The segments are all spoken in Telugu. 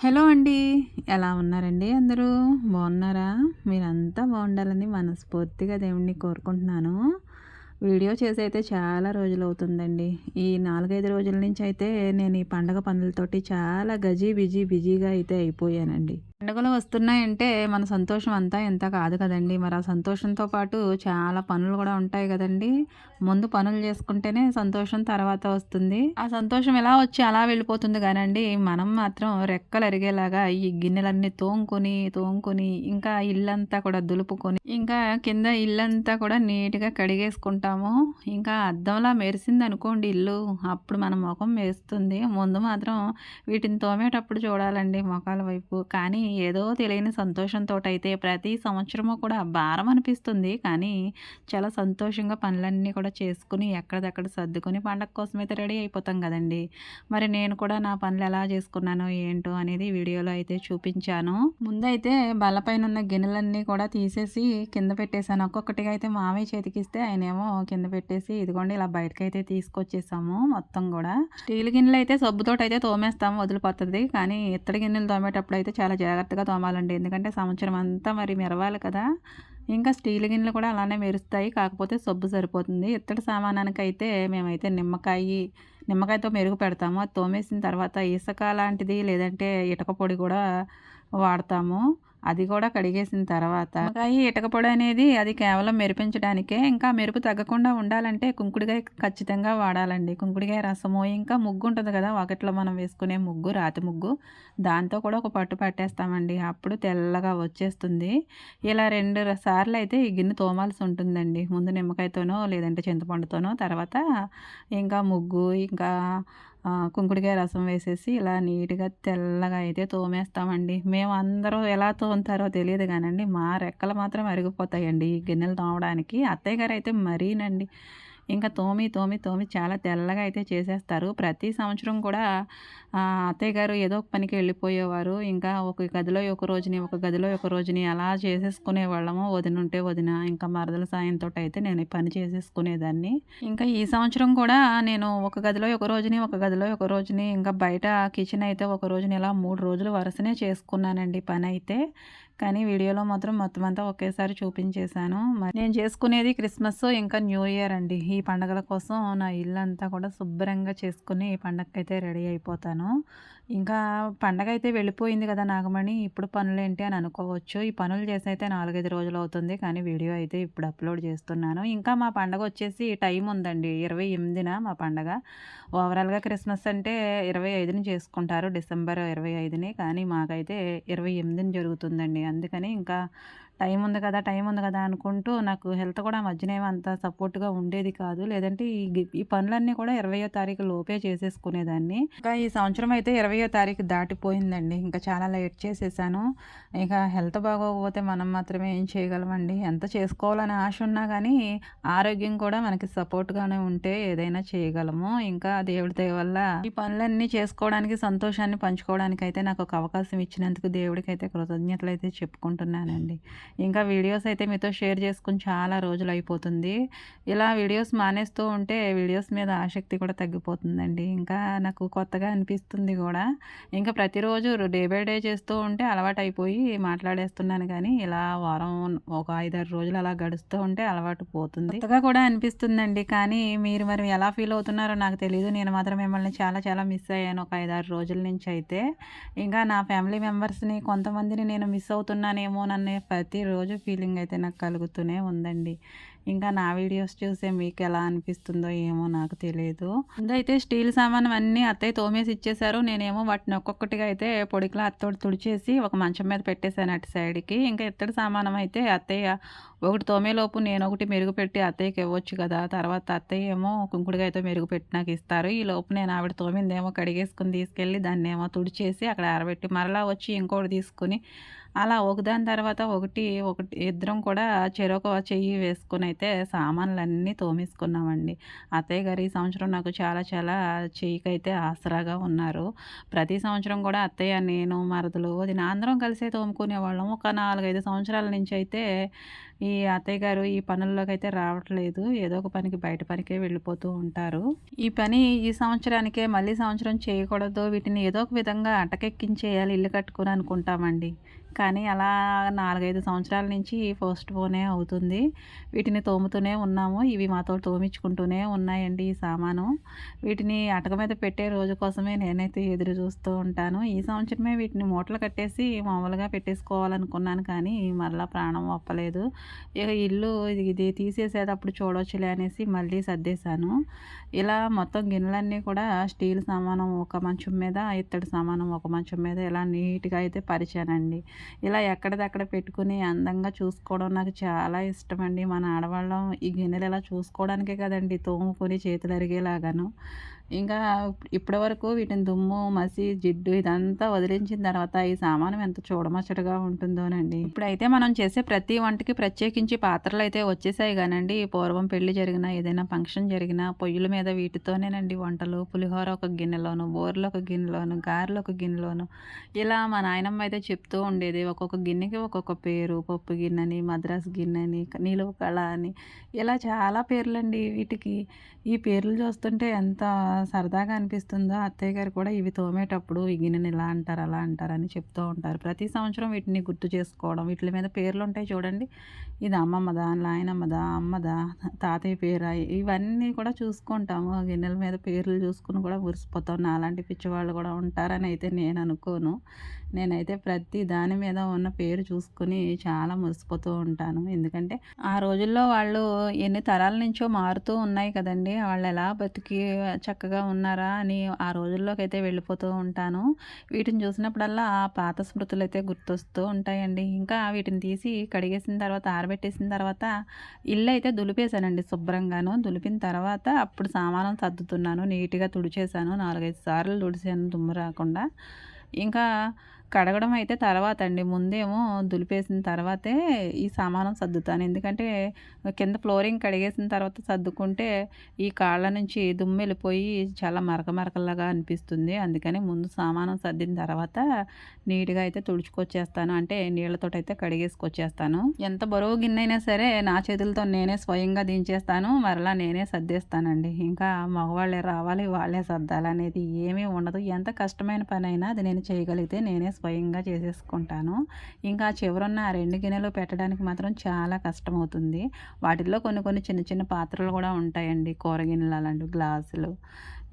హలో అండి ఎలా ఉన్నారండి అందరూ? బాగున్నారా? మీరంతా బాగుండాలని మనస్ఫూర్తిగా దేవుణ్ణి కోరుకుంటున్నాను. వీడియో చేసి అయితే చాలా రోజులు అవుతుందండి ఈ నాలుగైదు రోజుల నుంచి అయితే నేను ఈ పండగ పనులతోటి చాలా గజీ బిజీ బిజీగా అయితే అయిపోయానండి. పండుగలు వస్తున్నాయంటే మన సంతోషం అంతా ఎంత కాదు కదండి. మరి ఆ సంతోషంతో పాటు చాలా పనులు కూడా ఉంటాయి కదండి. ముందు పనులు చేసుకుంటేనే సంతోషం తర్వాత వస్తుంది. ఆ సంతోషం ఎలా వచ్చి అలా వెళ్ళిపోతుంది కానండి. మనం మాత్రం రెక్కలు అరిగేలాగా ఈ గిన్నెలన్నీ తోముకొని తోముకొని ఇంకా ఇల్లంతా కూడా దులుపుకొని ఇంకా కింద ఇల్లంతా కూడా నీట్గా కడిగేసుకుంటాం ఉంటాము ఇంకా అద్దంలా మెరిసింది అనుకోండి ఇల్లు. అప్పుడు మన ముఖం మెరుస్తుంది. ముందు మాత్రం వీటిని తోమేటప్పుడు చూడాలండి ముఖాల వైపు. కానీ ఏదో తెలియని సంతోషంతో అయితే ప్రతి సంవత్సరము కూడా భారం అనిపిస్తుంది. కానీ చాలా సంతోషంగా పనులన్నీ కూడా చేసుకుని ఎక్కడిదక్కడ సర్దుకొని పండగ కోసం అయితే రెడీ అయిపోతాం కదండి. మరి నేను కూడా నా పనులు ఎలా చేసుకున్నానో ఏంటో అనేది వీడియోలో అయితే చూపించాను. ముందైతే బల్లపైన ఉన్న గిన్నెలన్నీ కూడా తీసేసి కింద పెట్టేశాను. ఒక్కొక్కటిగా అయితే మామయ్య చేతికిస్తే ఆయనేమో కింద పెట్టేసి ఇదిగోండి ఇలా బయటకు అయితే తీసుకొచ్చేసాము మొత్తం కూడా. స్టీల్ గిన్నెలు అయితే సబ్బుతోటి అయితే తోమేస్తాము వదిలిపోతుంది. కానీ ఇత్తడి గిన్నెలు తోమేటప్పుడు అయితే చాలా జాగ్రత్తగా తోమాలండి. ఎందుకంటే సంవత్సరం అంతా మరి మెరవాలి కదా. ఇంకా స్టీల్ గిన్నెలు కూడా అలానే మెరుస్తాయి. కాకపోతే సబ్బు సరిపోతుంది. ఇత్తడి సామానానికి అయితే మేమైతే నిమ్మకాయ నిమ్మకాయతో మెరుగు పెడతాము. అది తోమేసిన తర్వాత ఇసుక లాంటిది లేదంటే ఇటక పొడి కూడా వాడతాము. అది కూడా కడిగేసిన తర్వాత నిమ్మకాయ ఇటక పొడి అనేది అది కేవలం మెరిపించడానికే ఇంకా మెరుపు తగ్గకుండా ఉండాలంటే కుంకుడికాయ ఖచ్చితంగా వాడాలండి. కుంకుడికాయ రసము ఇంకా ముగ్గు ఉంటుంది కదా ఒకటిలో మనం వేసుకునే ముగ్గు రాతి ముగ్గు దాంతో కూడా ఒక పట్టు పట్టేస్తామండి. అప్పుడు తెల్లగా వచ్చేస్తుంది. ఇలా రెండు సార్లు అయితే ఈ గిన్నె తోమాల్సి ఉంటుందండి. ముందు నిమ్మకాయతోనో లేదంటే చింతపండుతోనో తర్వాత ఇంకా ముగ్గు ఇంకా కుంకుడికాయ రసం వేసేసి ఇలా నీట్గా తెల్లగా అయితే తోమేస్తామండి. మేము అందరూ ఎలా తోముతారో తెలియదు కానండి మా రెక్కలు మాత్రం అరిగిపోతాయండి ఈ గిన్నెలు తోమడానికి. అత్తయ్య గారు అయితే మరీనండి. ఇంకా తోమి తోమి తోమి చాలా తెల్లగా అయితే చేసేస్తారు. ప్రతి సంవత్సరం కూడా అత్తయ్య గారు ఏదో ఒక పనికి వెళ్ళిపోయేవారు. ఇంకా ఒక గదిలో ఒక రోజుని ఒక గదిలో ఒక రోజుని అలా చేసేసుకునే వాళ్ళము. వదిన ఉంటే వదిన ఇంకా మరదల సాయంతో అయితే నేను పని చేసేసుకునేదాన్ని. ఇంకా ఈ సంవత్సరం కూడా నేను ఒక గదిలో ఒక రోజుని ఒక గదిలో ఒక రోజుని ఇంకా బయట కిచెన్ అయితే ఒక రోజుని ఇలా మూడు రోజులు వరుసనే చేసుకున్నానండి పని అయితే కానీ వీడియోలో మాత్రం మొత్తం అంతా ఒకేసారి చూపించేశాను. మరి నేను చేసుకునేది క్రిస్మస్ ఇంకా న్యూ ఇయర్ అండి. ఈ పండగల కోసం నా ఇల్లు అంతా కూడా శుభ్రంగా చేసుకుని ఈ పండగకైతే రెడీ అయిపోతాను. ఇంకా పండగ అయితే వెళ్ళిపోయింది కదా నాగమణి ఇప్పుడు పనులు ఏంటి అని అనుకోవచ్చు. ఈ పనులు చేసి అయితే నాలుగైదు రోజులు అవుతుంది కానీ వీడియో అయితే ఇప్పుడు అప్లోడ్ చేస్తున్నాను. ఇంకా మా పండగ వచ్చేసి టైం ఉందండి ఇరవై ఎనిమిదిన మా పండగ. ఓవరాల్గా క్రిస్మస్ అంటే ఇరవై ఐదుని చేసుకుంటారు డిసెంబర్ ఇరవై ఐదుని కానీ మాకైతే ఇరవై ఎనిమిదిని జరుగుతుందండి. అందుకని ఇంకా టైం ఉంది కదా టైం ఉంది కదా అనుకుంటూ నాకు హెల్త్ కూడా మధ్యనే అంత సపోర్ట్గా ఉండేది కాదు. లేదంటే ఈ ఈ పనులన్నీ కూడా ఇరవయో తారీఖు లోపే చేసేసుకునేదాన్ని. ఇంకా ఈ సంవత్సరం అయితే ఇరవయో తారీఖు దాటిపోయిందండి. ఇంకా చాలా లేట్ చేసేసాను. ఇక హెల్త్ బాగోకపోతే మనం మాత్రమే ఏం చేయగలమండి? ఎంత చేసుకోవాలని ఆశ ఉన్నా కానీ ఆరోగ్యం కూడా మనకి సపోర్ట్గానే ఉంటే ఏదైనా చేయగలము. ఇంకా దేవుడి దయ వల్ల ఈ పనులన్నీ చేసుకోవడానికి సంతోషాన్ని పంచుకోవడానికి అయితే నాకు ఒక అవకాశం ఇచ్చినందుకు దేవుడికి అయితే కృతజ్ఞతలు అయితే చెప్పుకుంటున్నానండి. ఇంకా వీడియోస్ అయితే మీతో షేర్ చేసుకుని చాలా రోజులు అయిపోతుంది. ఇలా వీడియోస్ మానేస్తూ ఉంటే వీడియోస్ మీద ఆసక్తి కూడా తగ్గిపోతుందండి. ఇంకా నాకు కొత్తగా అనిపిస్తుంది కూడా. ఇంకా ప్రతిరోజు డే బై డే చేస్తూ ఉంటే అలవాటు అయిపోయి మాట్లాడేస్తున్నాను కానీ ఇలా వారం ఒక ఐదారు రోజులు అలా గడుస్తూ ఉంటే అలవాటు పోతుంది. కొత్తగా కూడా అనిపిస్తుందండి. కానీ మీరు మరి ఎలా ఫీల్ అవుతున్నారో నాకు తెలియదు నేను మాత్రం మిమ్మల్ని చాలా చాలా మిస్ అయ్యాను ఒక ఐదారు రోజుల నుంచి అయితే. ఇంకా నా ఫ్యామిలీ మెంబర్స్ని కొంతమందిని నేను మిస్ అవుతున్నానేమో నన్ను ప్రతి ప్రతిరోజు ఫీలింగ్ అయితే నాకు కలుగుతూనే ఉందండి. ఇంకా నా వీడియోస్ చూసే మీకు ఎలా అనిపిస్తుందో ఏమో నాకు తెలియదు ముందైతే స్టీల్ సామాన్ అన్నీ అత్తయ్య తోమేసి ఇచ్చేసారు నేనేమో వాటిని ఒక్కొక్కటిగా అయితే పొడికిలో అత్తోడు తుడిచేసి ఒక మంచం మీద పెట్టేశాను అటు సైడ్కి. ఇంకా ఇత్తడి సామానం అయితే అత్తయ్య ఒకటి తోమేలోపు నేను ఒకటి మెరుగు పెట్టి అత్తయ్యకి ఇవ్వచ్చు కదా. తర్వాత అత్తయ్య ఏమో కుంకుడుగాయతో మెరుగు పెట్టి నాకు ఇస్తారు. ఈ లోపు నేను ఆవిడ తోమిందేమో కడిగేసుకుని తీసుకెళ్ళి దాన్ని ఏమో తుడిచేసి అక్కడ ఆరబెట్టి మరలా వచ్చి ఇంకోటి తీసుకుని అలా ఒకదాని తర్వాత ఒకటి ఒకటి ఇద్దరం కూడా చెరొక చెయ్యి వేసుకుని అయితే సామాన్లన్నీ తోమేసుకున్నామండి. అత్తయ్య గారు ఈ సంవత్సరం నాకు చాలా చాలా చెయ్యికైతే ఆసరాగా ఉన్నారు. ప్రతి సంవత్సరం కూడా అత్తయ్య నేను మరదలు అది అందరం కలిసే తోముకునే వాళ్ళం. ఒక నాలుగైదు సంవత్సరాల నుంచి అయితే ఈ అత్తయ్య గారు ఈ పనుల్లోకి అయితే రావట్లేదు. ఏదో ఒక పనికి బయట పనికే వెళ్ళిపోతూ ఉంటారు. ఈ పని ఈ సంవత్సరానికే మళ్ళీ సంవత్సరం చేయకూడదు. వీటిని ఏదో ఒక విధంగా అటకెక్కించేయాలి ఇల్లు కట్టుకుని అనుకుంటామండి కానీ అలా నాలుగైదు సంవత్సరాల నుంచి పోస్ట్ పోనే అవుతుంది. వీటిని తోముతూనే ఉన్నాము. ఇవి మాతో తోమించుకుంటూనే ఉన్నాయండి ఈ సామాను. వీటిని అటక మీద పెట్టే రోజు కోసమే నేనైతే ఎదురు చూస్తూ ఉంటాను. ఈ సంవత్సరమే వీటిని మూటలు కట్టేసి మామూలుగా పెట్టేసుకోవాలనుకున్నాను కానీ మరలా ప్రాణం ఒప్పలేదు. ఇక ఇల్లు ఇది తీసేసేటప్పుడు చూడవచ్చులే అనేసి మళ్ళీ సర్దేశాను. ఇలా మొత్తం గిన్నెలన్నీ కూడా స్టీల్ సామానం ఒక మంచం మీద ఇత్తడి సామానం ఒక మంచం మీద ఇలా నీట్గా అయితే పరిచానండి. ఇలా ఎక్కడిదక్కడ పెట్టుకుని అందంగా చూసుకోవడం నాకు చాలా ఇష్టం అండి మన ఆడవాళ్ళం ఈ గిన్నెలు ఇలా చూసుకోవడానికే కదండి తోముకొని చేతులు అరిగేలాగాను. ఇంకా ఇప్పటి వరకు వీటిని దుమ్ము మసి జిడ్డు ఇదంతా వదిలించిన తర్వాత ఈ సామానం ఎంత చూడమచ్చటగా ఉంటుందోనండి. ఇప్పుడైతే మనం చేసే ప్రతి వంటకి ప్రత్యేకించి పాత్రలు అయితే వచ్చేసాయి కానండి. పూర్వం పెళ్ళి జరిగినా ఏదైనా ఫంక్షన్ జరిగినా పొయ్యిల మీద వీటితోనేనండి వంటలు. పులిహోర ఒక గిన్నెలోను బోర్లు ఒక గిన్నెలోను గారెలు ఒక గిన్నెలోను. ఇలా మా నాయనమ్మ అయితే చెప్తూ ఉండేది ఒక్కొక్క గిన్నెకి ఒక్కొక్క పేరు. పప్పు గిన్నెని మద్రాస్ గిన్నెని నిలువ కళ అని. ఇలా చాలా పేర్లండి వీటికి. ఈ పేర్లు చూస్తుంటే ఎంత సరదాగా అనిపిస్తుందో? అత్తయ్య గారు కూడా ఇవి తోమేటప్పుడు ఈ గిన్నెని ఇలా అంటారు అలా అంటారు అని చెప్తూ ఉంటారు. ప్రతి సంవత్సరం వీటిని గుర్తు చేసుకోవడం వీటి మీద పేర్లు ఉంటాయి చూడండి. ఇది అమ్మమ్మదా నాయనమ్మదా అమ్మదా తాతయ్య పేరా? ఇవన్నీ కూడా చూసుకుంటాము. గిన్నెల మీద పేర్లు చూసుకుని కూడా మురిసిపోతాం. అలాంటి పిచ్చివాళ్ళు కూడా ఉంటారని అయితే నేను అనుకోను. నేనైతే ప్రతి దాని మీద ఉన్న పేరు చూసుకుని చాలా మురిసిపోతూ ఉంటాను. ఎందుకంటే ఆ రోజుల్లో వాళ్ళు ఎన్ని తరాల నుంచో మారుతూ ఉన్నాయి కదండి. వాళ్ళు ఎలా బతికి చక్కగా ఉన్నారా అని ఆ రోజుల్లోకి అయితే వెళ్ళిపోతూ ఉంటాను. వీటిని చూసినప్పుడల్లా ఆ పాత స్మృతులు అయితే గుర్తొస్తూ ఉంటాయండి. ఇంకా వీటిని తీసి కడిగేసిన తర్వాత ఆరబెట్టేసిన తర్వాత ఇల్లు అయితే దులిపేశానండి శుభ్రంగాను. దులిపిన తర్వాత అప్పుడు సామానం సర్దుతున్నాను. నీట్గా తుడిచేశాను. నాలుగైదు సార్లు తుడిచాను. దుమ్ము రాకుండా. ఇంకా కడగడం అయితే తర్వాత అండి ముందేమో దులిపేసిన తర్వాతే ఈ సామానం సర్దుతాను. ఎందుకంటే కింద ఫ్లోరింగ్ కడిగేసిన తర్వాత సర్దుకుంటే ఈ కాళ్ళ నుంచి దుమ్ము వెళ్ళిపోయి చాలా మరక మరకలాగా అనిపిస్తుంది. అందుకని ముందు సామానం సర్దిన తర్వాత నీట్గా అయితే తుడుచుకొచ్చేస్తాను. అంటే నీళ్ళతో అయితే కడిగేసుకొచ్చేస్తాను. ఎంత బరువు గిన్నె అయినా సరే నా చేతులతో నేనే స్వయంగా దించేస్తాను. మరలా నేనే సర్దేస్తానండి. ఇంకా మగవాళ్ళే రావాలి వాళ్ళే సర్దాలనేది ఏమీ ఉండదు. ఎంత కష్టమైన పని అయినా అది నేను చేయగలిగితే నేనే స్వయంగా చేసేసుకుంటాను. ఇంకా చివరున్న ఆ రెండు గిన్నెలు పెట్టడానికి మాత్రం చాలా కష్టమవుతుంది. వాటిల్లో కొన్ని కొన్ని చిన్న చిన్న పాత్రలు కూడా ఉంటాయండి. కూర గిన్నెలు అలాంటివి గ్లాసులు.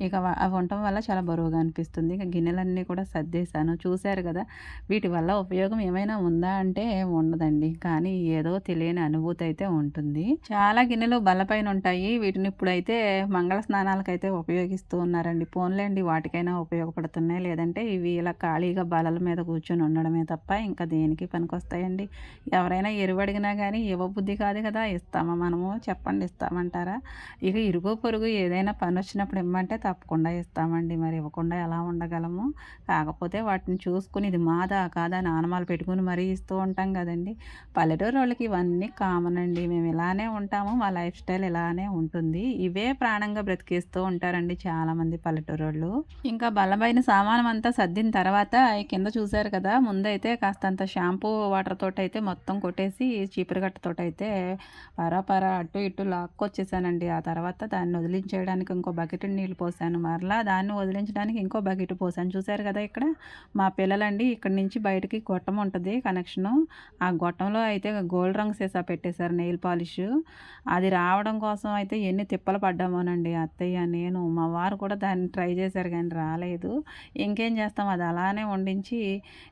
ఇక అవి ఉండటం వల్ల చాలా బరువుగా అనిపిస్తుంది. ఇక గిన్నెలన్నీ కూడా సర్దేశాను. చూశారు కదా వీటి వల్ల ఉపయోగం ఏమైనా ఉందా అంటే ఉండదండి. కానీ ఏదో తెలియని అనుభూతి అయితే ఉంటుంది. చాలా గిన్నెలు బల్లపైన ఉంటాయి. వీటిని ఇప్పుడైతే మంగళ స్నానాలకైతే ఉపయోగిస్తూ ఉన్నారండి. పోన్లేండి వాటికైనా ఉపయోగపడుతున్నాయి. లేదంటే ఇవి ఇలా ఖాళీగా బలల మీద కూర్చొని ఉండడమే తప్ప ఇంకా దేనికి పనికొస్తాయండి? ఎవరైనా ఎరువడిగినా కానీ ఇవ్వబుద్ధి కాదు కదా. ఇస్తామా మనము? చెప్పండి ఇస్తామంటారా? ఇక ఇరుగు పొరుగు ఏదైనా పని వచ్చినప్పుడు ఇమ్మంటే తప్పకుండా ఇస్తామండి. మరి ఇవ్వకుండా ఎలా ఉండగలము? కాకపోతే వాటిని చూసుకుని ఇది మాదా కాదా నానమాలు పెట్టుకుని మరీ ఇస్తూ ఉంటాం కదండి. పల్లెటూరు వాళ్ళకి ఇవన్నీ కామన్ అండి. మేము ఇలానే ఉంటాము. మా లైఫ్ స్టైల్ ఇలానే ఉంటుంది. ఇవే ప్రాణంగా బ్రతికేస్తూ ఉంటారండి చాలామంది పల్లెటూరు వాళ్ళు ఇంకా బల్లబైన సామానం అంతా సర్దిన తర్వాత కింద చూశారు కదా ముందైతే కాస్తంత షాంపూ వాటర్ తోటి అయితే మొత్తం కొట్టేసి చీపురుగట్టతోటి అయితే పరా పరా అటు ఇటు లాక్కొచ్చేసానండి. ఆ తర్వాత దాన్ని వదిలించేయడానికి ఇంకో బకెట్ నీళ్ళు పోసి పోసాను మరలా. దాన్ని వదిలించడానికి ఇంకో బకెట్ పోసాను. చూసారు కదా ఇక్కడ? మా పిల్లలండి ఇక్కడ నుంచి బయటకి గొట్టం ఉంటుంది కనెక్షను. ఆ గొట్టంలో అయితే గోల్డ్ రంగు సీసా పెట్టేశారు నెయిల్ పాలిష్. అది రావడం కోసం అయితే ఎన్ని తిప్పలు పడ్డామోనండి అత్తయ్య. నేను మా వారు కూడా దాన్ని ట్రై చేశారు కానీ రాలేదు. ఇంకేం చేస్తాం? అది అలానే వండించి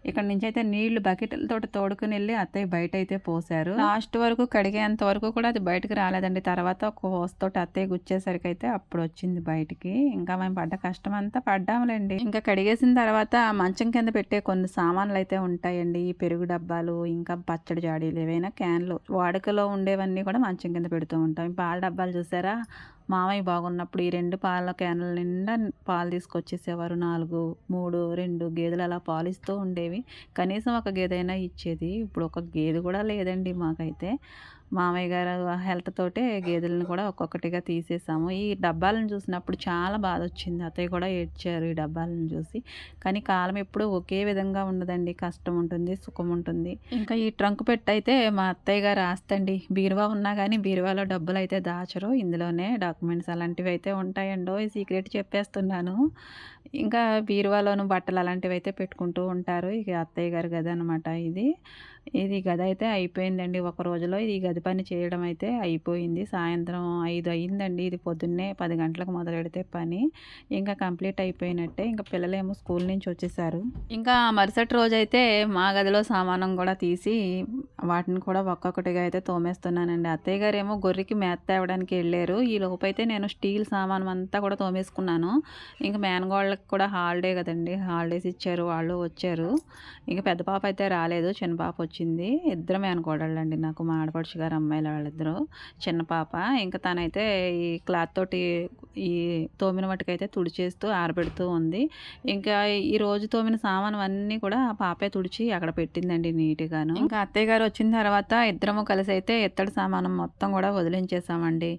ఇక్కడ నుంచి అయితే నీళ్ళు బకెట్లతో తోడుకుని వెళ్ళి అత్తయ్య బయట అయితే పోసారు. లాస్ట్ వరకు కడిగేంత వరకు కూడా అది బయటకు రాలేదండి. తర్వాత ఒక హోస్తోటి అత్తయ్య గుచ్చేసరికి అయితే అప్పుడు వచ్చింది బయటికి. ఇంకా మేము పడ్డ కష్టం అంతా పడ్డాములేండి. ఇంకా కడిగేసిన తర్వాత మంచం కింద పెట్టే కొన్ని సామాన్లు అయితే ఉంటాయండి. ఈ పెరుగు డబ్బాలు ఇంకా పచ్చడి జాడీలు ఏవైనా క్యాన్లు. వాడుకలో ఉండేవన్నీ కూడా మంచం కింద పెడుతూ ఉంటాం. పాల డబ్బాలు చూసారా? మామయ్య బాగున్నప్పుడు ఈ రెండు పాల క్యాన్ల నిండా పాలు తీసుకొచ్చేసేవారు. నాలుగు మూడు రెండు గేదెలు అలా పాలు ఇస్తూ ఉండేవి. కనీసం ఒక గేదైనా ఇచ్చేది. ఇప్పుడు ఒక గేదె కూడా లేదండి మాకైతే. మామయ్య గారు హెల్త్ తోటే గేదెలను కూడా ఒక్కొక్కటిగా తీసేసాము. ఈ డబ్బాలను చూసినప్పుడు చాలా బాధ వచ్చింది అత్తయ్య కూడా ఏడ్చారు ఈ డబ్బాలను చూసి. కానీ కాలం ఎప్పుడు ఒకే విధంగా ఉండదండి. కష్టం ఉంటుంది సుఖం ఉంటుంది. ఇంకా ఈ ట్రంక్ పెట్టి అయితే మా అత్తయ్య గారు రాస్తండి బీరువా ఉన్నా కానీ బీరువాలో డబ్బులు అయితే దాచరు. ఇందులోనే డాక్యుమెంట్స్ అలాంటివి అయితే ఉంటాయండో ఈ సీక్రెట్ చెప్పేస్తున్నాను. ఇంకా బీరువాలోను బట్టలు అలాంటివి అయితే పెట్టుకుంటూ ఉంటారు. ఇక అత్తయ్య గారు కదా అనమాట ఇది. ఇది గది అయితే అయిపోయిందండి. ఒక రోజులో ఈ గది పని చేయడం అయితే అయిపోయింది. సాయంత్రం ఐదు అయిందండి. ఇది పొద్దున్నే పది గంటలకు మొదలు పెడితే పని. ఇంకా కంప్లీట్ అయిపోయినట్టే. ఇంకా పిల్లలేమో స్కూల్ నుంచి వచ్చేసారు. ఇంకా మరుసటి రోజు అయితే మా గదిలో సామానం కూడా తీసి వాటిని కూడా ఒక్కొక్కటిగా అయితే తోమేస్తున్నానండి. అత్తయ్య గారు ఏమో గొర్రెకి మేత తేవడానికి వెళ్ళారు. ఈ లోపైతే నేను స్టీల్ సామానం అంతా కూడా తోమేసుకున్నాను. ఇంకా మేనగోళ్ళకి కూడా హాలిడే కదండి. హాలిడేస్ ఇచ్చారు. వాళ్ళు వచ్చారు. ఇంకా పెద్ద పాప అయితే రాలేదు. చిన్న పాప వచ్చింది ఇద్దరమే మేనకోడళ్ళండి నాకు మా ఆడపడుచు గారు అమ్మాయిలు వాళ్ళిద్దరూ చిన్న పాప. ఇంకా తనైతే ఈ క్లాత్ తోటి ఈ తోమిన మట్టుకైతే తుడిచేస్తూ ఆరబెడుతూ ఉంది. ఇంకా ఈ రోజు తోమిన సామాను అన్నీ కూడా ఆ పాపే తుడిచి అక్కడ పెట్టిందండి నీట్గాను. ఇంకా అత్తయ్య గారు వచ్చిన తర్వాత ఇద్దరము కలిసి అయితే ఎత్తడి సామానం మొత్తం కూడా వదిలించేసామండి.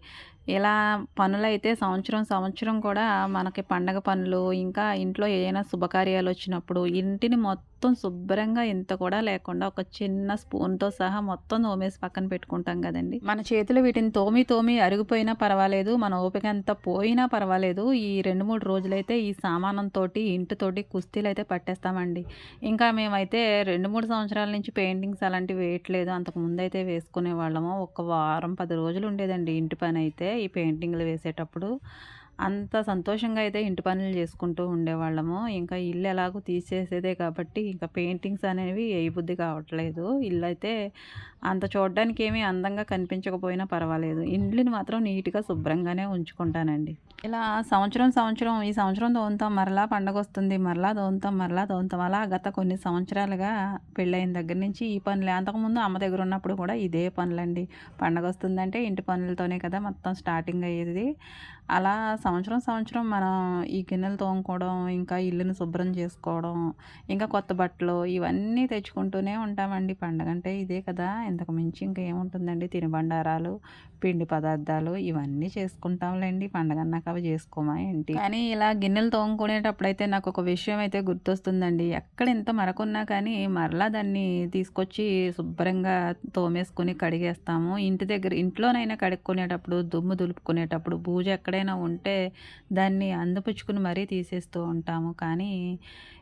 ఇలా పనులైతే సంవత్సరం సంవత్సరం కూడా మనకి పండగ పనులు ఇంకా ఇంట్లో ఏదైనా శుభకార్యాలు వచ్చినప్పుడు ఇంటిని మొత్తం మొత్తం శుభ్రంగా ఇంత కూడా లేకుండా ఒక చిన్న స్పూన్తో సహా మొత్తం తోమేసి పక్కన పెట్టుకుంటాం కదండి. మన చేతులు వీటిని తోమి తోమి అరిగిపోయినా పర్వాలేదు మన ఓపిక అంతా పోయినా పర్వాలేదు. ఈ రెండు మూడు రోజులైతే ఈ సామానంతో ఇంటితోటి కుస్తీలు అయితే పట్టేస్తామండి. ఇంకా మేమైతే రెండు మూడు సంవత్సరాల నుంచి పెయింటింగ్స్ అలాంటివి వేయట్లేదు. అంతకు ముందైతే వేసుకునే వాళ్ళము. ఒక వారం పది రోజులు ఉండేదండి ఇంటి పని అయితే ఈ పెయింటింగ్లు వేసేటప్పుడు. అంత సంతోషంగా అయితే ఇంటి పనులు చేసుకుంటూ ఉండేవాళ్ళము. ఇంకా ఇల్లు ఎలాగో తీసేసేదే కాబట్టి ఇంకా పెయింటింగ్స్ అనేవి బుద్ధి కావట్లేదు. ఇల్లు అయితే అంత చూడడానికి ఏమీ అందంగా కనిపించకపోయినా పర్వాలేదు. ఇండ్లని మాత్రం నీట్గా శుభ్రంగానే ఉంచుకుంటానండి. ఇలా సంవత్సరం సంవత్సరం ఈ సంవత్సరం తోముతాం మరలా పండగ వస్తుంది మరలా తోముతాం మరలా తోముతాం అలా గత కొన్ని సంవత్సరాలుగా పెళ్ళైన దగ్గర నుంచి ఈ పనులు. అంతకుముందు అమ్మ దగ్గర ఉన్నప్పుడు కూడా ఇదే పనులండి. పండగ వస్తుందంటే ఇంటి పనులతోనే కదా మొత్తం స్టార్టింగ్ అయ్యేది. అలా సంవత్సరం సంవత్సరం మనం ఈ గిన్నెలు తోముకోవడం ఇంకా ఇల్లుని శుభ్రం చేసుకోవడం ఇంకా కొత్త బట్టలు ఇవన్నీ తెచ్చుకుంటూనే ఉంటామండి. పండగ అంటే ఇదే కదా. ఇంతకు మించి ఇంకా ఏముంటుందండి? తినుబండారాలు పిండి పదార్థాలు ఇవన్నీ చేసుకుంటాంలేండి. పండగ అన్నాక అవి చేసుకోమా ఏంటి? కానీ ఇలా గిన్నెలు తోముకునేటప్పుడు అయితే నాకు ఒక విషయం అయితే గుర్తొస్తుందండి. ఎక్కడ ఎంత మరకున్నా కానీ మరలా దాన్ని తీసుకొచ్చి శుభ్రంగా తోమేసుకుని కడిగేస్తాము. ఇంటి దగ్గర ఇంట్లోనైనా కడుక్కునేటప్పుడు దుమ్ము దులుపుకునేటప్పుడు బూజు ఎక్కడైనా ఉంటే దాన్ని అందుపుచ్చుకుని మరీ తీసేస్తూ ఉంటాము. కానీ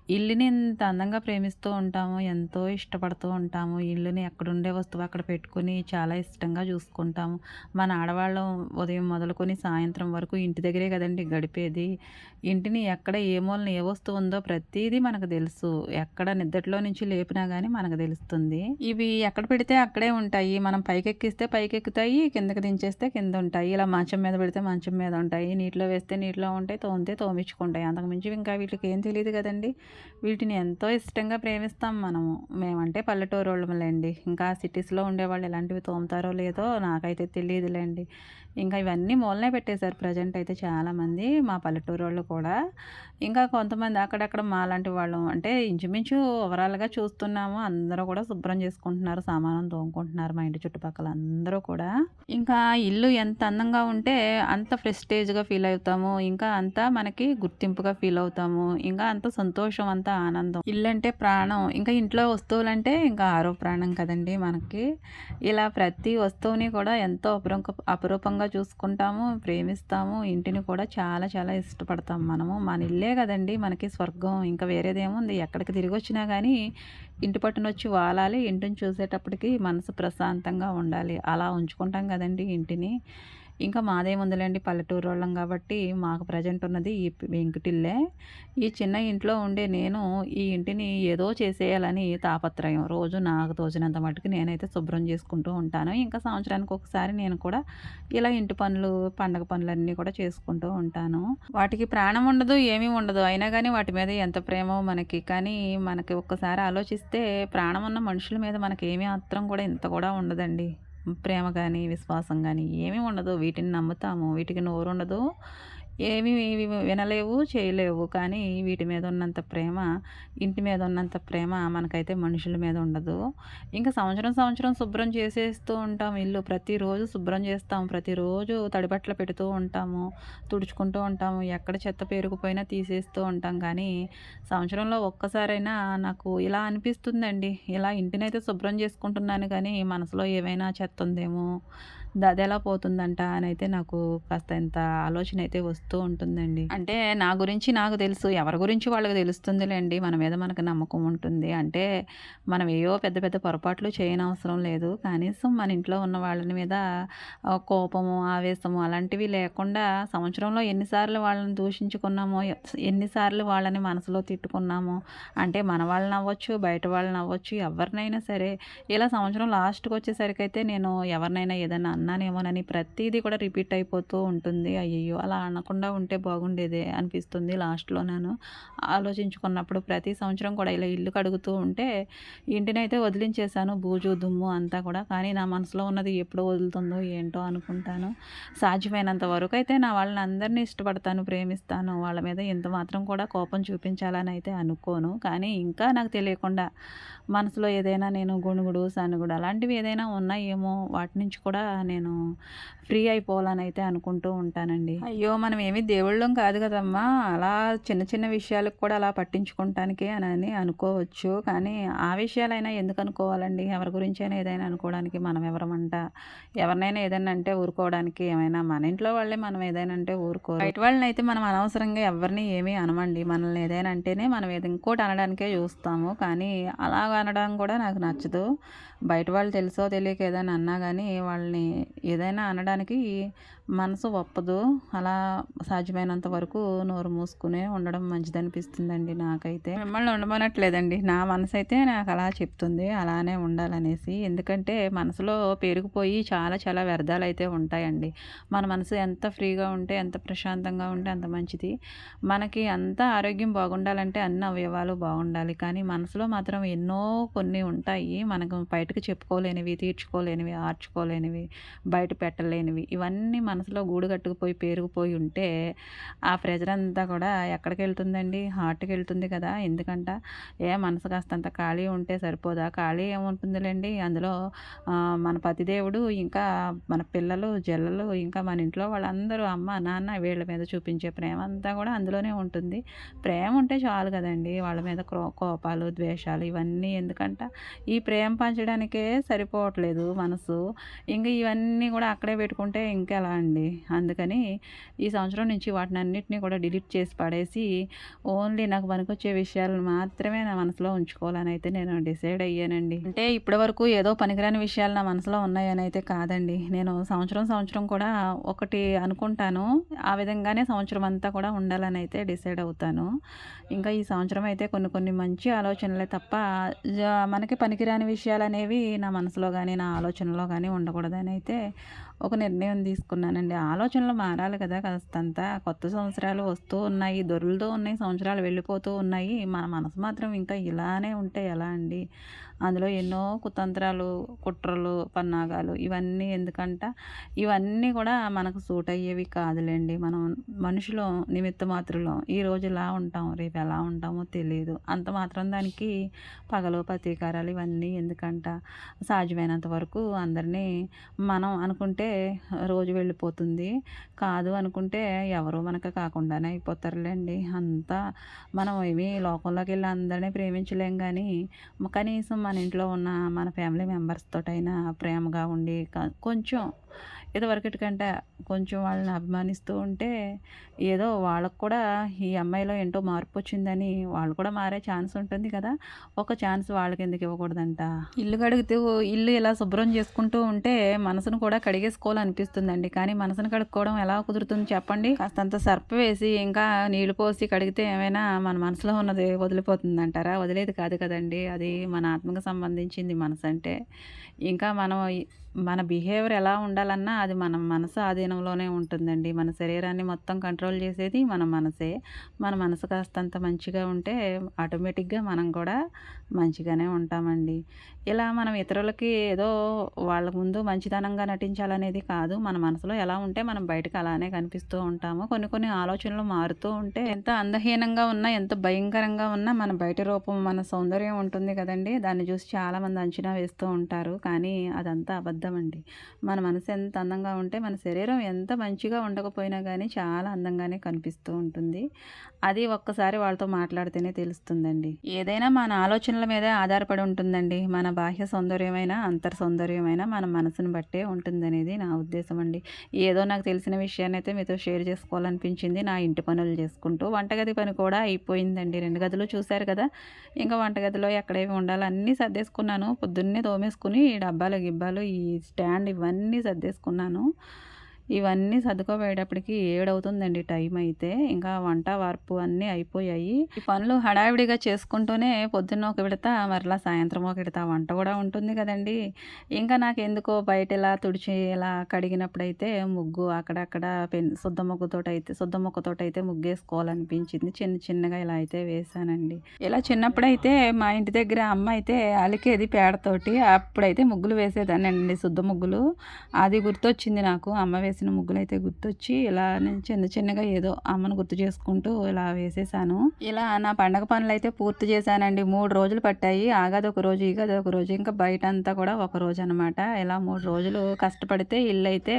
ఇల్లుని ఎంత అందంగా ప్రేమిస్తూ ఉంటాము ఎంతో ఇష్టపడుతూ ఉంటాము. ఇల్లుని ఎక్కడుండే వస్తువు అక్కడ పెట్టుకుని చాలా ఇష్టంగా చూసుకుంటాము. మన ఆడవాళ్ళం ఉదయం మొదలుకొని సాయంత్రం వరకు ఇంటి దగ్గరే కదండి గడిపేది. ఇంటిని ఎక్కడ ఏ మూలన ఏ వస్తువు ఉందో ప్రతిదీ మనకు తెలుసు. ఎక్కడ నిద్దట్లో నుంచి లేపినా కానీ మనకు తెలుస్తుంది. ఇవి ఎక్కడ పెడితే అక్కడే ఉంటాయి. మనం పైకెక్కిస్తే పైకెక్కుతాయి కిందకి దించేస్తే కింద ఉంటాయి. ఇలా మంచం మీద పెడితే మంచం మీద ఉంటాయి. నీటిలో వేస్తే నీటిలో ఉంటాయి. తోమితే తోమించుకుంటాయి. అంతకుమించి ఇంకా వీటికి ఏం తెలియదు కదండి. వీటిని ఎంతో ఇష్టంగా ప్రేమిస్తాం మనము. మేమంటే పల్లెటూరు వాళ్ళములేండి ఇంకా సిటీస్లో ఉండేవాళ్ళు ఎలాంటివి తోముతారో లేదో నాకైతే తెలియదులేండి ఇంకా ఇవన్నీ మూలనే పెట్టేశారు ప్రజెంట్ అయితే చాలామంది మా పల్లెటూరు వాళ్ళు కూడా. ఇంకా కొంతమంది అక్కడక్కడ మాలాంటి వాళ్ళు అంటే ఇంచుమించు ఓవరాల్గా చూస్తున్నాము. అందరూ కూడా శుభ్రం చేసుకుంటున్నారు సామానం తోముకుంటున్నారు మా ఇంటి చుట్టుపక్కల అందరూ కూడా. ఇంకా ఇల్లు ఎంత అందంగా ఉంటే అంత ప్రెస్టేజ్గా ఫీల్ అవుతాము. ఇంకా అంత మనకి గుర్తింపుగా ఫీల్ అవుతాము. ఇంకా అంత సంతోషం అంత ఆనందం. ఇల్లు అంటే ప్రాణం. ఇంకా ఇంట్లో వస్తువులంటే ఇంకా ఆరో ప్రాణం కదండి మనకి. ఇలా ప్రతి వస్తువుని కూడా ఎంతో అపురూప అపురూపంగా చూసుకుంటాము ప్రేమిస్తాము. ఇంటిని కూడా చాలా చాలా ఇష్టపడతాం మనము. మన ఇల్లే కదండి మనకి స్వర్గం. ఇంకా వేరేదేముంది? ఎక్కడికి తిరిగి వచ్చినా కానీ ఇంటి పట్టున వచ్చి వాలాలి. ఇంటిని చూసేటప్పటికి మనసు ప్రశాంతంగా ఉండాలి. అలా ఉంచుకుంటాం కదండి ఇంటిని. ఇంకా మాదేముందులేండి పల్లెటూరు వాళ్ళం కాబట్టి మాకు ప్రజెంట్ ఉన్నది ఈ వెంకుటిల్లే. ఈ చిన్న ఇంట్లో ఉండే నేను ఈ ఇంటిని ఏదో చేసేయాలని తాపత్రయం. రోజు నాకు తోచినంత మటుకు నేనైతే శుభ్రం చేసుకుంటూ ఉంటాను. ఇంకా సంవత్సరానికి ఒకసారి నేను కూడా ఇలా ఇంటి పనులు పండగ పనులన్నీ కూడా చేసుకుంటూ ఉంటాను. వాటికి ప్రాణం ఉండదు ఏమీ ఉండదు. అయినా కానీ వాటి మీద ఎంత ప్రేమో మనకి. కానీ మనకి ఒక్కసారి ఆలోచిస్తే ప్రాణం ఉన్న మనుషుల మీద మనకి ఏమీ మాత్రం కూడా ఇంత కూడా ఉండదండి. ప్రేమ కానీ విశ్వాసం కానీ ఏమీ ఉండదు. వీటిని నమ్ముతాము. వీటికి నోరు ఉండదు ఏమి వినలేవు చేయలేవు. కానీ వీటి మీద ఉన్నంత ప్రేమ ఇంటి మీద ఉన్నంత ప్రేమ మనకైతే మనుషుల మీద ఉండదు. ఇంకా సంవత్సరం సంవత్సరం శుభ్రం చేసేస్తూ ఉంటాం ఇల్లు. ప్రతిరోజు శుభ్రం చేస్తాం. ప్రతిరోజు తడిబట్టలు పెడుతూ ఉంటాము తుడుచుకుంటూ ఉంటాము. ఎక్కడ చెత్త పేరుకుపోయినా తీసేస్తూ ఉంటాం. కానీ సంవత్సరంలో ఒక్కసారైనా నాకు ఇలా అనిపిస్తుందండి. ఇలా ఇంటినైతే శుభ్రం చేసుకుంటున్నాను. కానీ మనసులో ఏమైనా చెత్త ఉందేమో దదెలా పోతుందంట అని అయితే నాకు కాస్త ఇంత ఆలోచన అయితే వస్తూ ఉంటుందండి. అంటే నా గురించి నాకు తెలుసు ఎవరి గురించి వాళ్ళకి తెలుస్తుందిలేండి. మన మీద మనకు నమ్మకం ఉంటుంది. అంటే మనం ఏవో పెద్ద పెద్ద పొరపాట్లు చేయనవసరం లేదు. కనీసం మన ఇంట్లో ఉన్న వాళ్ళ మీద కోపము ఆవేశము అలాంటివి లేకుండా సంవత్సరంలో ఎన్నిసార్లు వాళ్ళని దూషించుకున్నామో ఎన్నిసార్లు వాళ్ళని మనసులో తిట్టుకున్నామో అంటే మన వాళ్ళని అవ్వచ్చు బయట వాళ్ళని అవ్వచ్చు ఎవరినైనా సరే. ఇలా సంవత్సరం లాస్ట్కి వచ్చేసరికి అయితే నేను ఎవరినైనా ఏదైనా అన్నానేమోనని ప్రతిదీ కూడా రిపీట్ అయిపోతూ ఉంటుంది. అయ్యయ్యో అలా అనకుండా ఉంటే బాగుండేదే అనిపిస్తుంది లాస్ట్లో నేను. ఆలోచించుకున్నప్పుడు ప్రతి సంవత్సరం కూడా ఇలా ఇల్లు కడుగుతూ ఉంటే ఇంటినైతే వదిలించేశాను బూజు దుమ్ము అంతా కూడా. కానీ నా మనసులో ఉన్నది ఎప్పుడు వదులుతుందో ఏంటో అనుకుంటాను. సాధ్యమైనంత వరకు అయితే నా వాళ్ళని అందరినీ ఇష్టపడతాను ప్రేమిస్తాను. వాళ్ళ మీద ఎంత మాత్రం కూడా కోపం చూపించాలని అయితే అనుకోను. కానీ ఇంకా నాకు తెలియకుండా మనసులో ఏదైనా నేను గుణుగుడు సనుగుడు అలాంటివి ఏదైనా ఉన్నాయేమో వాటి నుంచి కూడా నేను ఫ్రీ అయిపోవాలని అయితే అనుకుంటూ ఉంటానండి. అయ్యో మనం ఏమి దేవుళ్ళం కాదు కదమ్మా. అలా చిన్న చిన్న విషయాలకు కూడా అలా పట్టించుకుంటానికి అని అనుకోవచ్చు. కానీ ఆ విషయాలైనా ఎందుకు అనుకోవాలండి? ఎవరి గురించి అయినా ఏదైనా అనుకోవడానికి మనం ఎవరమంట ఎవరినైనా ఏదైనా అంటే ఊరుకోవడానికి ఏమైనా? మన ఇంట్లో వాళ్ళే మనం ఏదైనా అంటే ఊరుకో బయట వాళ్ళని అయితే మనం అనవసరంగా ఎవరిని ఏమీ అనమండి. మనల్ని ఏదైనా అంటేనే మనం ఏది ఇంకోటి అనడానికే చూస్తాము. కానీ అలా అనడం కూడా నాకు నచ్చదు. బయట వాళ్ళు తెలుసో తెలియక ఏదైనా అన్నా కానీ వాళ్ళని ఏదైనా అనడానికి మనసు ఒప్పదు. అలా సాధ్యమైనంత వరకు నోరు మూసుకునే ఉండడం మంచిది అనిపిస్తుందండి నాకైతే. మిమ్మల్ని ఉండమనట్లేదండి. నా మనసు అయితే నాకు అలా చెప్తుంది. అలానే ఉండాలనేసి. ఎందుకంటే మనసులో పేరుకుపోయి చాలా చాలా వ్యర్థాలు అయితే ఉంటాయండి. మన మనసు ఎంత ఫ్రీగా ఉంటే ఎంత ప్రశాంతంగా ఉంటే అంత మంచిది. మనకి అంత ఆరోగ్యం బాగుండాలంటే అన్ని అవయవాలు బాగుండాలి. కానీ మనసులో మాత్రం ఎన్నో కొన్ని ఉంటాయి. మనకు బయటకు చెప్పుకోలేనివి తీర్చుకోలేనివి ఆర్చుకోలేనివి బయట పెట్టలేనివి ఇవన్నీ మనసులో గూడు కట్టుకుపోయి పేరుకుపోయి ఉంటే ఆ ప్రెజర్ అంతా కూడా ఎక్కడికి వెళ్తుందండి హార్ట్కి వెళ్తుంది కదా! ఎందుకంట? ఏ మనసు కాస్తంత ఖాళీ ఉంటే సరిపోదా? ఖాళీ ఏముంటుందిలేండి? అందులో మన పతిదేవుడు ఇంకా మన పిల్లలు జల్లలు ఇంకా మన ఇంట్లో వాళ్ళందరూ అమ్మ నాన్న వీళ్ళ మీద చూపించే ప్రేమ అంతా కూడా అందులోనే ఉంటుంది. ప్రేమ ఉంటే చాలు కదండి! వాళ్ళ మీద కోపాలు ద్వేషాలు ఇవన్నీ ఎందుకంట? ఈ ప్రేమ పంచడానికి సరిపోవట్లేదు మనసు. ఇంకా ఇవన్నీ కూడా అక్కడే పెట్టుకుంటే ఇంకెలా అండి? అందుకని ఈ సంవత్సరం నుంచి వాటిని అన్నిటినీ కూడా డిలీట్ చేసి పడేసి ఓన్లీ నాకు పనికొచ్చే విషయాలను మాత్రమే నా మనసులో ఉంచుకోవాలని అయితే నేను డిసైడ్ అయ్యానండి. అంటే ఇప్పటి వరకు ఏదో పనికిరాని విషయాలు నా మనసులో ఉన్నాయని అయితే కాదండి. నేను సంవత్సరం సంవత్సరం కూడా ఒకటి అనుకుంటాను. ఆ విధంగానే సంవత్సరం అంతా కూడా ఉండాలని అయితే డిసైడ్ అవుతాను. ఇంకా ఈ సంవత్సరం అయితే కొన్ని కొన్ని మంచి ఆలోచనలే తప్ప మనకి పనికిరాని విషయాలు అనేవి నా మనసులో కానీ నా ఆలోచనలో కానీ ఉండకూడదని అయితే ఒక నిర్ణయం తీసుకున్నానండి. ఆలోచనలు మారాలి కదా కాస్తంతా. కొత్త సంవత్సరాలు వస్తూ ఉన్నాయి దొరులుతూ ఉన్నాయి సంవత్సరాలు వెళ్ళిపోతూ ఉన్నాయి. మన మనసు మాత్రం ఇంకా ఇలానే ఉంటే ఎలా అండి? అందులో ఎన్నో కుతంత్రాలు కుట్రలు పన్నాగాలు ఇవన్నీ ఎందుకంట? ఇవన్నీ కూడా మనకు సూట్ అయ్యేవి కాదులేండి. మనం మనుషులు నిమిత్త మాత్రలో. ఈరోజు ఇలా ఉంటాం? రేపు ఎలా ఉంటామో తెలియదు అంత మాత్రం దానికి పగలు ప్రతీకారాలు ఇవన్నీ ఎందుకంట? సాధ్యమైనంత వరకు అందరినీ మనం అనుకుంటే రోజు వెళ్ళిపోతుంది. కాదు అనుకుంటే ఎవరు మనకు కాకుండానే అయిపోతారులేండి. అంతా మనం ఏమి లోకంలోకి వెళ్ళి అందరినీ ప్రేమించలేం కానీ కనీసం మన ఇంట్లో ఉన్న మన ఫ్యామిలీ మెంబర్స్ తోటైనా ప్రేమగా ఉండి కొంచెం ఇదివరకటికంటే కొంచెం వాళ్ళని అభిమానిస్తూ ఉంటే ఏదో వాళ్ళకు కూడా ఈ అమ్మాయిలో ఏంటో మార్పు వచ్చిందని వాళ్ళు కూడా మారే ఛాన్స్ ఉంటుంది కదా. ఒక ఛాన్స్ వాళ్ళకి ఎందుకు ఇవ్వకూడదంట? ఇల్లు కడుగుతూ ఇల్లు ఇలా శుభ్రం చేసుకుంటూ ఉంటే మనసును కూడా కడిగేసుకోవాలనిపిస్తుందండి. కానీ మనసును కడుక్కోవడం ఎలా కుదురుతుంది చెప్పండి. కాస్తంత సర్ప వేసి ఇంకా నీళ్ళు పోసి కడిగితే ఏమైనా మన మనసులో ఉన్నది వదిలిపోతుందంటారా? వదిలేది కాదు కదండి. అది మన ఆత్మకు సంబంధించింది మనసు అంటే ఇంకా మనం మన బిహేవియర్ ఎలా ఉండాలన్నా అది మన మనసు ఆధీనంలోనే ఉంటుందండి. మన శరీరాన్ని మొత్తం కంట్రోల్ చేసేది మన మనసే. మన మనసు కాస్తంత మంచిగా ఉంటే ఆటోమేటిక్గా మనం కూడా మంచిగానే ఉంటామండి. ఇలా మనం ఇతరులకి ఏదో వాళ్ళ ముందు మంచితనంగా నటించాలనేది కాదు. మన మనసులో ఎలా ఉంటే మనం బయటకు అలానే కనిపిస్తూ ఉంటాము. కొన్ని కొన్ని ఆలోచనలు మారుతూ ఉంటే ఎంత అందహీనంగా ఉన్నా ఎంత భయంకరంగా ఉన్నా మన బయట రూపం మన సౌందర్యం ఉంటుంది కదండి. దాన్ని చూసి చాలామంది అంచనా వేస్తూ ఉంటారు. కానీ అదంతా అబద్ధం. అండి మన మనసు ఎంత అందంగా ఉంటే మన శరీరం ఎంత మంచిగా ఉండకపోయినా కానీ చాలా అందంగానే కనిపిస్తూ ఉంటుంది. అది ఒక్కసారి వాళ్ళతో మాట్లాడితేనే తెలుస్తుందండి. ఏదైనా మన ఆలోచనల మీదే ఆధారపడి ఉంటుందండి. మన బాహ్య సౌందర్యమైన అంతర్ సౌందర్యమైన మన మనసుని బట్టే ఉంటుందనేది నా ఉద్దేశం అండి ఏదో నాకు తెలిసిన విషయాన్ని అయితే మీతో షేర్ చేసుకోవాలనిపించింది. నా ఇంటి పనులు చేసుకుంటూ వంటగది పని కూడా అయిపోయిందండి. రెండు గదులు చూశారు కదా. ఇంకా వంటగదిలో ఎక్కడేమి ఉండాలో అన్నీ సర్దేసుకున్నాను. పొద్దున్నే తోమేసుకుని ఈ డబ్బాలు గిబ్బాలు ఈ స్టాండ్ ఇవన్నీ సర్దేసుకున్నాను. ఇవన్నీ సర్దుకోబోయేటప్పటికి ఏడవుతుందండి టైం అయితే. ఇంకా వంట వార్పు అన్నీ అయిపోయాయి. ఈ పనులు హడావిడిగా చేసుకుంటూనే పొద్దున్న ఒక విడత మరలా సాయంత్రం ఒక విడత వంట కూడా ఉంటుంది కదండి. ఇంకా నాకు ఎందుకో బయట ఇలా తుడిచి ఇలా కడిగినప్పుడైతే ముగ్గు అక్కడక్కడ పెన్ శుద్ధ ముగ్గుతో అయితే శుద్ధ ముక్కతో అయితే ముగ్గేసుకోవాలనిపించింది. చిన్న చిన్నగా ఇలా అయితే వేసానండి ఇలా చిన్నప్పుడైతే మా ఇంటి దగ్గర అమ్మ అయితే అలికేది పేడతోటి అప్పుడైతే ముగ్గులు వేసేదాన్ని అండి శుద్ధ ముగ్గులు. అది గుర్తొచ్చింది నాకు. అమ్మ వేసిన ముగ్గులైతే గుర్తొచ్చి ఇలా నేను చిన్న చిన్నగా ఏదో అమ్మను గుర్తు చేసుకుంటూ ఇలా వేసేసాను. ఇలా నా పండగ పనులు అయితే పూర్తి చేశానండి. మూడు రోజులు పట్టాయి. ఆగాది ఒక రోజు ఈగది ఒక రోజు ఇంకా బయట అంతా కూడా ఒక రోజు అనమాట ఇలా మూడు రోజులు కష్టపడితే ఇల్లు అయితే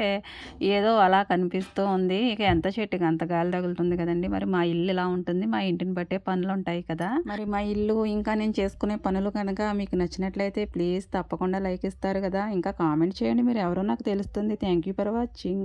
ఏదో అలా కనిపిస్తూ ఉంది. ఇక ఎంత చెట్టుకి అంత గాలి తగులుతుంది కదండి. మరి మా ఇల్లు ఇలా ఉంటుంది. మా ఇంటిని బట్టే పనులు ఉంటాయి కదా. మరి మా ఇల్లు ఇంకా నేను చేసుకునే పనులు కనుక మీకు నచ్చినట్లయితే ప్లీజ్ తప్పకుండా లైక్ ఇస్తారు కదా. ఇంకా కామెంట్ చేయండి. మీరు ఎవరో నాకు తెలుస్తుంది. Thank you for watching.